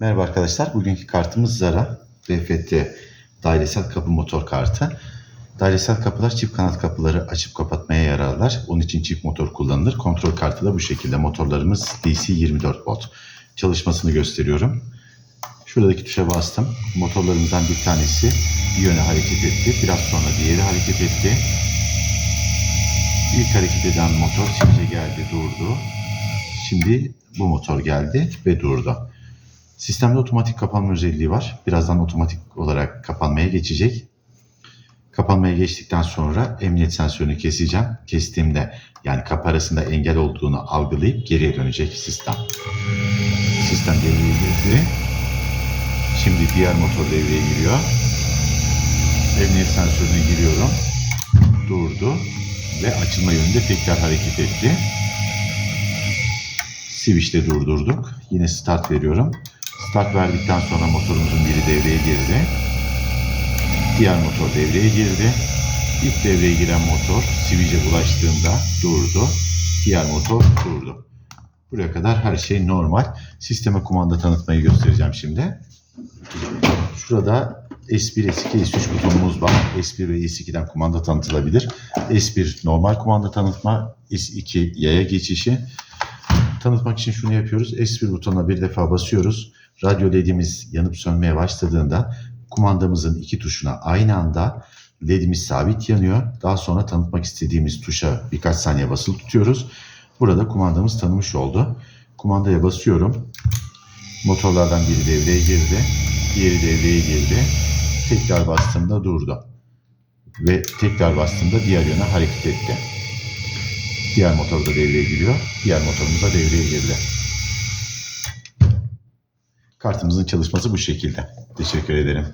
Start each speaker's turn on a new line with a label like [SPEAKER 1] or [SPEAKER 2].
[SPEAKER 1] Merhaba arkadaşlar. Bugünkü kartımız Zara BFT dairesel kapı motor kartı. Dairesel kapılar çift kanat kapıları açıp kapatmaya yararlar. Onun için çift motor kullanılır. Kontrol kartı da bu şekilde. Motorlarımız DC 24 volt. Çalışmasını gösteriyorum. Şuradaki tuşa bastım. Motorlarımızdan bir tanesi bir yöne hareket etti. Biraz sonra diğeri hareket etti. İlk hareket eden motor sivice geldi, durdu. Şimdi bu motor geldi ve durdu. Sistemde otomatik kapanma özelliği var. Birazdan otomatik olarak kapanmaya geçecek. Kapanmaya geçtikten sonra emniyet sensörünü keseceğim. Kestiğimde yani kapı arasında engel olduğunu algılayıp geriye dönecek sistem. Sistem devreye girdi. Şimdi diğer motor devreye giriyor. Emniyet sensörüne giriyorum. Durdu ve açılma yönünde tekrar hareket etti. Switch'te durdurduk. Yine start veriyorum. Start verdikten sonra motorumuzun biri devreye girdi. Diğer motor devreye girdi. İlk devreye giren motor switch'e ulaştığında durdu. Diğer motor durdu. Buraya kadar her şey normal. Sisteme kumanda tanıtmayı göstereceğim şimdi. Şurada S1, S2, S3 butonumuz var. S1 ve S2'den kumanda tanıtılabilir. S1 normal kumanda tanıtma, S2 yaya geçişi. Tanıtmak için şunu yapıyoruz. S1 butonuna bir defa basıyoruz. Radyo ledimiz yanıp sönmeye başladığında kumandamızın iki tuşuna aynı anda ledimiz sabit yanıyor. Daha sonra tanıtmak istediğimiz tuşa birkaç saniye basılı tutuyoruz. Burada kumandamız tanımış oldu. Kumandaya basıyorum. Motorlardan biri devreye girdi. Diğeri devreye girdi. Tekrar bastığımda durdu. Ve tekrar bastığımda diğer yöne hareket etti. Diğer motor da devreye giriyor. Diğer motorumuz da devreye girdi. Kartımızın çalışması bu şekilde. Teşekkür ederim.